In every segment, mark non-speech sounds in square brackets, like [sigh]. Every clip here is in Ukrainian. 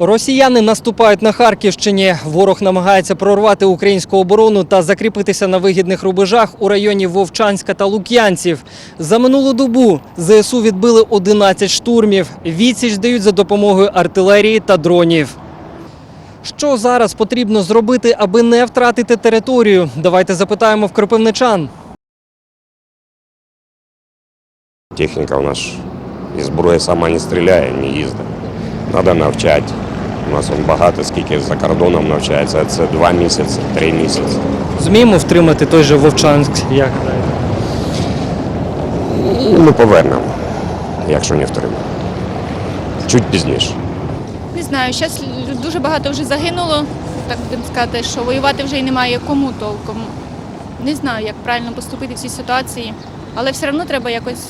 Росіяни наступають на Харківщині. Ворог намагається прорвати українську оборону та закріпитися на вигідних рубежах у районі Вовчанська та Лук'янців. За минулу добу ЗСУ відбили 11 штурмів. Відсіч дають за допомогою артилерії та дронів. Що зараз потрібно зробити, аби не втратити територію? Давайте запитаємо в кропивничан. Техніка у нас і зброя сама не стріляє, не їздить. Треба навчати. У нас он багато, скільки за кордоном навчається. Це два місяці, три місяці. Зміємо втримати той же Вовчанськ. Як ми повернемо, якщо не втримаємо. Чуть пізніше. Не знаю, зараз дуже багато вже загинуло, так будемо сказати, що воювати вже й немає кому толком. Не знаю, як правильно поступити в цій ситуації, але все одно треба якось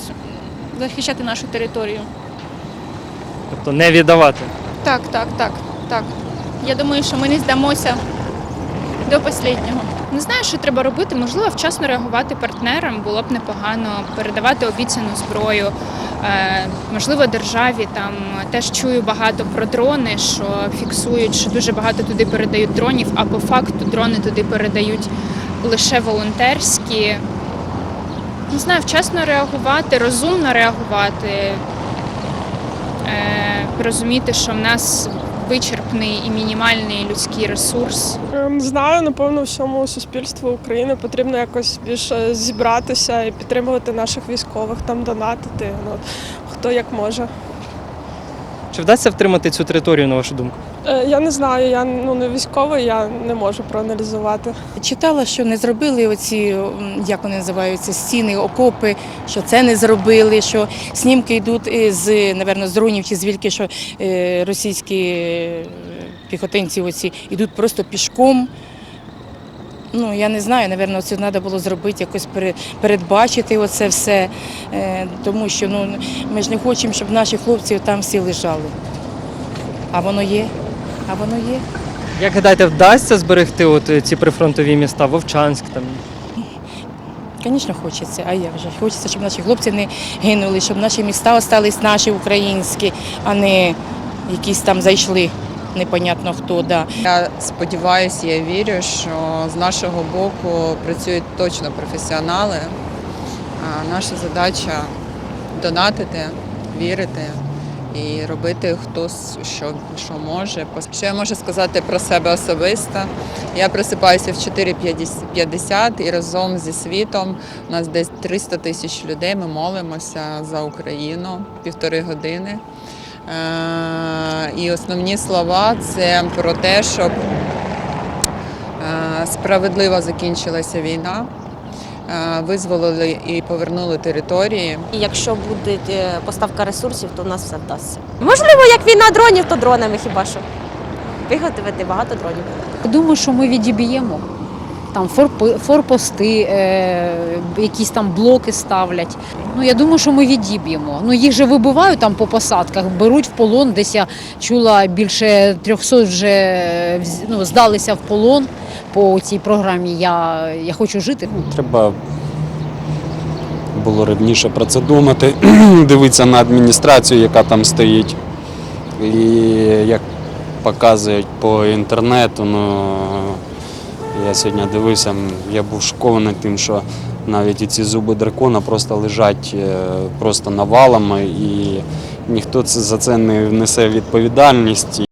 захищати нашу територію. Тобто не віддавати. Так, так, так, так. Я думаю, що ми не здамося до останнього. Не знаю, що треба робити. Можливо, вчасно реагувати партнерам було б непогано, передавати обіцяну зброю. Е, можливо, державі там теж чую багато про дрони, що фіксують, що дуже багато туди передають дронів, а по факту дрони туди передають лише волонтерські. Не знаю, вчасно реагувати, розумно реагувати, е, розуміти, що в нас вичерпний і мінімальний людський ресурс. Е, Не знаю, напевно, всьому суспільству України потрібно якось більше зібратися і підтримувати наших військових, там донатити. Ну, хто як може. Чи вдасться втримати цю територію, на вашу думку? Е, Я не знаю, я ну не військовий, я не можу проаналізувати. Читала, що не зробили оці, як вони називаються, стіни, окопи, що це не зробили, що снімки йдуть з, напевно, з дронів чи звідки, що е, російські е, піхотинці оці йдуть просто пішком. Ну, я не знаю, напевно, це треба було зробити, якось пере- передбачити оце все, тому що ну, ми ж не хочемо, щоб наші хлопці там всі лежали. А воно є, а воно є. Як гадаєте, вдасться зберегти от е, ці прифронтові міста, Вовчанськ там? Звісно, хочеться. А як же? Хочеться, щоб наші хлопці не гинули, щоб наші міста остались наші українські, а не якісь там зайшли. Непонятно хто, да. Я сподіваюся, я вірю, що з нашого боку працюють точно професіонали. А наша задача донатити, вірити і робити хто с- що, що може. Що я можу сказати про себе особисто? Я просипаюся в 4.50 і разом зі світом у нас десь 300 тисяч людей. Ми молимося за Україну півтори години. Е, І основні слова це про те, щоб е, справедливо закінчилася війна, визволили і повернули території. І якщо буде е, поставка ресурсів, то в нас все вдасться. Можливо, як війна дронів, то дронами хіба що. Виготовити багато дронів. Думаю, що ми відіб'ємо. Там форпости, е, якісь там блоки ставлять. Ну я думаю, що ми відіб'ємо. Ну їх же вибивають там по посадках, беруть в полон. Десь я чула більше 300 вже ну, здалися в полон по цій програмі. Я, я хочу жити. Треба було раніше про це думати, [clears throat] дивитися на адміністрацію, яка там стоїть. І як показують по інтернету, ну я сьогодні дивився, я був шокований тим, що навіть ці зуби дракона просто лежать е, просто навалами, і ніхто за це не несе відповідальність.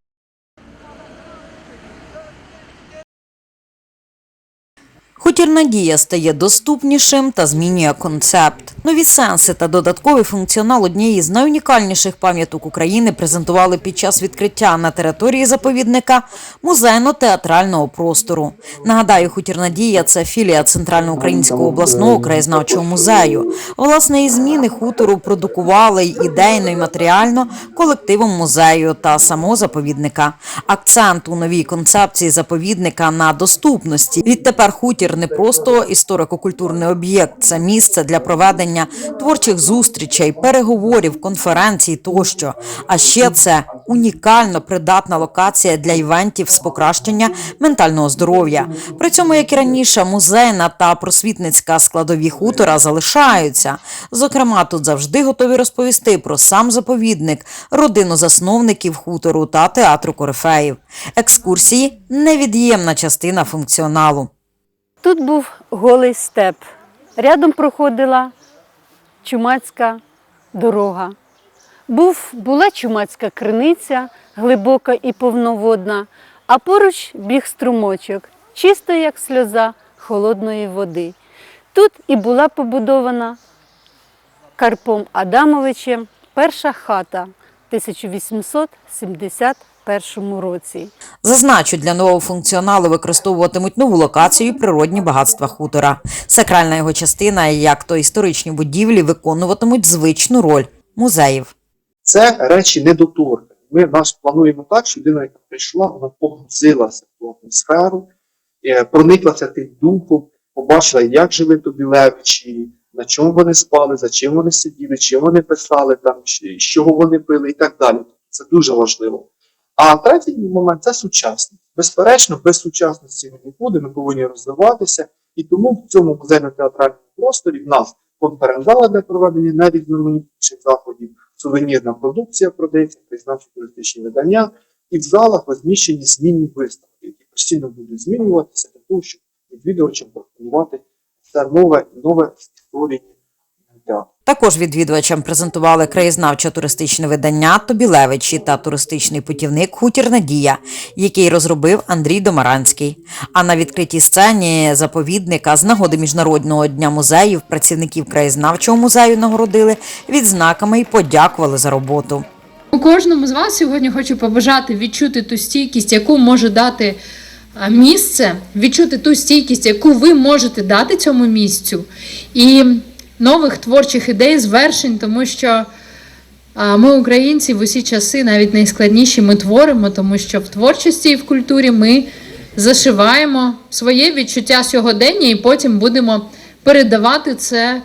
Хутір Надія стає доступнішим та змінює концепт. Нові сенси та додатковий функціонал однієї з найунікальніших пам'яток України презентували під час відкриття на території заповідника музейно-театрального простору. Нагадаю, хутір Надія це філія Центральноукраїнського обласного краєзнавчого музею. Власне, і зміни хутору продукували ідейно і матеріально колективом музею та самого заповідника. Акцент у новій концепції заповідника на доступності. Відтепер хутір не просто історико-культурний об'єкт, це місце для проведення творчих зустрічей, переговорів, конференцій тощо. А ще це унікально придатна локація для івентів з покращення ментального здоров'я. При цьому, як і раніше, музейна та просвітницька складові хутора залишаються. Зокрема, тут завжди готові розповісти про сам заповідник, родину засновників хутору та театру корифеїв. Екскурсії невід'ємна частина функціоналу. Тут був голий степ. Рядом проходила чумацька дорога. Був, Була чумацька криниця, глибока і повноводна, а поруч біг струмочок, чисто як сльоза холодної води. Тут і була побудована Карпом Адамовичем перша хата 1870 2021 році. Зазначу, для нового функціоналу використовуватимуть нову локацію і природні багатства хутора. Сакральна його частина, як то історичні будівлі, виконуватимуть звичну роль музеїв. Це речі недоторкані. Ми нас плануємо так, що людина, яка прийшла, вона погрузилася в ту атмосферу, е, прониклася тим духом, побачила, як жили Тобілевичі, на чому вони спали, за чим вони сиділи, чим вони писали, там, з чого вони пили і так далі. Це дуже важливо. А третій момент це сучасність. Безперечно, без сучасності ми буде, ми повинні розвиватися. І тому в цьому музейно-театральному просторі в нас конференц-зала для проведення найрізноманітніших заходів, сувенірна продукція продається, призначені туристичні видання, і в залах розміщені змінні виставки, які постійно будуть змінюватися для того, щоб відвідувачам пропонувати це нове, нове театру. Також відвідувачам презентували краєзнавчо-туристичне видання Тобілевичі та туристичний путівник Хутір Надія, який розробив Андрій Домаранський. А на відкритій сцені заповідника з нагоди Міжнародного дня музеїв працівників краєзнавчого музею нагородили відзнаками і подякували за роботу. У кожному з вас сьогодні хочу побажати відчути ту стійкість, яку може дати а, місце, відчути ту стійкість, яку ви можете дати цьому місцю, і нових творчих ідей, звершень, тому що ми, українці, в усі часи, навіть найскладніші, ми творимо, тому що в творчості і в культурі ми зашиваємо своє відчуття сьогодення і потім будемо передавати це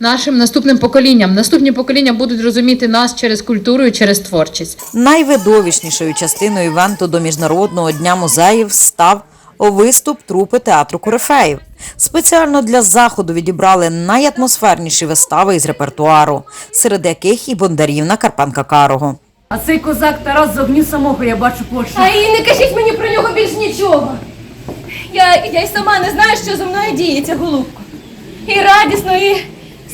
нашим наступним поколінням. Наступні покоління будуть розуміти нас через культуру і через творчість. Найвидовищнішою частиною івенту до Міжнародного дня музеїв став виступ трупи театру корифеїв. Спеціально для заходу відібрали найатмосферніші вистави із репертуару, серед яких і Бондарівна Карпанка Карого. А цей козак Тарас з огню самого я бачу по. А і не кажіть мені про нього більш нічого. Я, я й сама не знаю, що зо мною діється, голубко. І радісно, і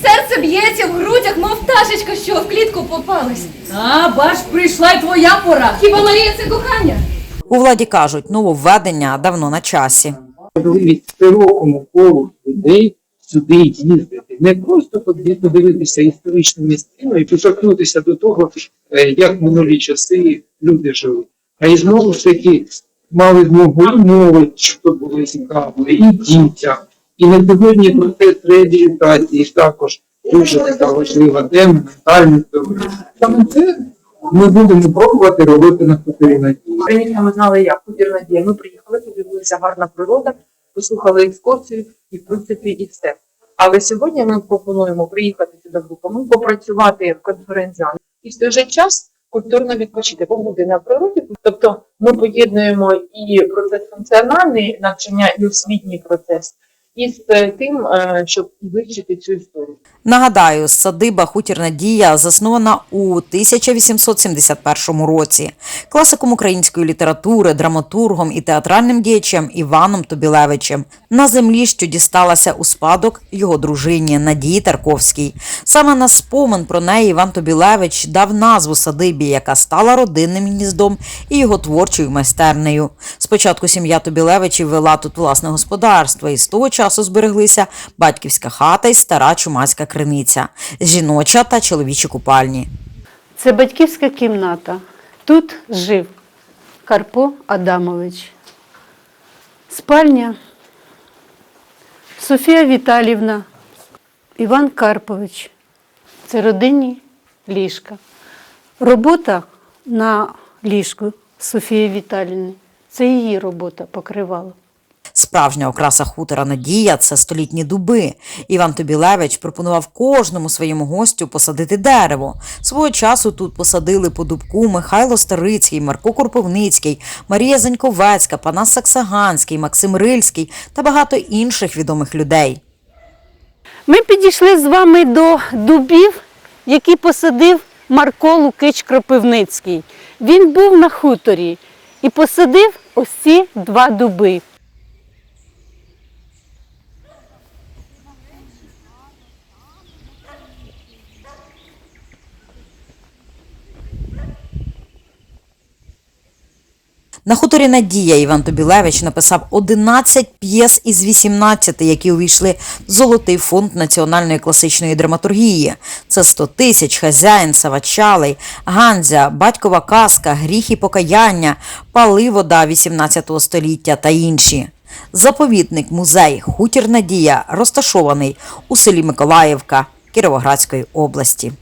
серце б'ється в грудях, мов пташечка, що в клітку попалась. А, бач, прийшла й твоя пора. Хіба Марія це кохання? У владі кажуть, нововведення давно на часі. Можливість широкому колу людей сюди їздити, не просто подивитися історичну місцину і поторкнутися до того, е, як минулі часи люди жили. А й знову ж таки мали змогу і молодь, щоб було цікаво, і дітям. І на сьогодні процес реабілітації також дуже така важлива тема, ментальне здоров'я. Саме це ми будемо пробувати робити на хуторі надії. Раніше ми знали, як хутір. Ми приїхали, подивилися гарна природа, послухали екскурсію і, в принципі, і все. Але сьогодні ми пропонуємо приїхати сюди групами, попрацювати в конференціалі і в той же час культурно відпочити, побути на природі. Тобто ми поєднуємо і процес функціональний навчання, і освітній процес, із е, тим, е, щоб вивчити цю історію. Нагадаю, садиба Хутір Надія заснована у 1871 році. Класиком української літератури, драматургом і театральним діячем Іваном Тобілевичем на землі, що дісталася у спадок його дружині Надії Тарковській. Саме на спомин про неї Іван Тобілевич дав назву садибі, яка стала родинним гніздом і його творчою майстернею. Спочатку сім'я Тобілевичів вела тут власне господарство, і з того часу збереглися батьківська хата і стара чумацька криниця, жіноча та чоловічі купальні. Це батьківська кімната. Тут жив Карпо Адамович. Спальня Софія Віталівна, Іван Карпович. Це родинні ліжка. Робота на ліжку Софії Віталівни. Це її робота покривала. Справжня окраса хутора Надія це столітні дуби. Іван Тобілевич пропонував кожному своєму гостю посадити дерево. Свого часу тут посадили по дубку Михайло Старицький, Марко Курповницький, Марія Заньковецька, Панас Саксаганський, Максим Рильський та багато інших відомих людей. Ми підійшли з вами до дубів, які посадив Марко Лукич Кропивницький. Він був на хуторі і посадив ось ці два дуби. На хуторі Надія Іван Тобілевич написав 11 п'єс із 18, які увійшли в золотий фонд національної класичної драматургії. Це 100 тисяч, хазяїн, Савачалий, Ганзя, Батькова казка, Гріх і покаяння, Пали вода 18 століття та інші. Заповідник музей Хутір Надія розташований у селі Миколаївка Кіровоградської області.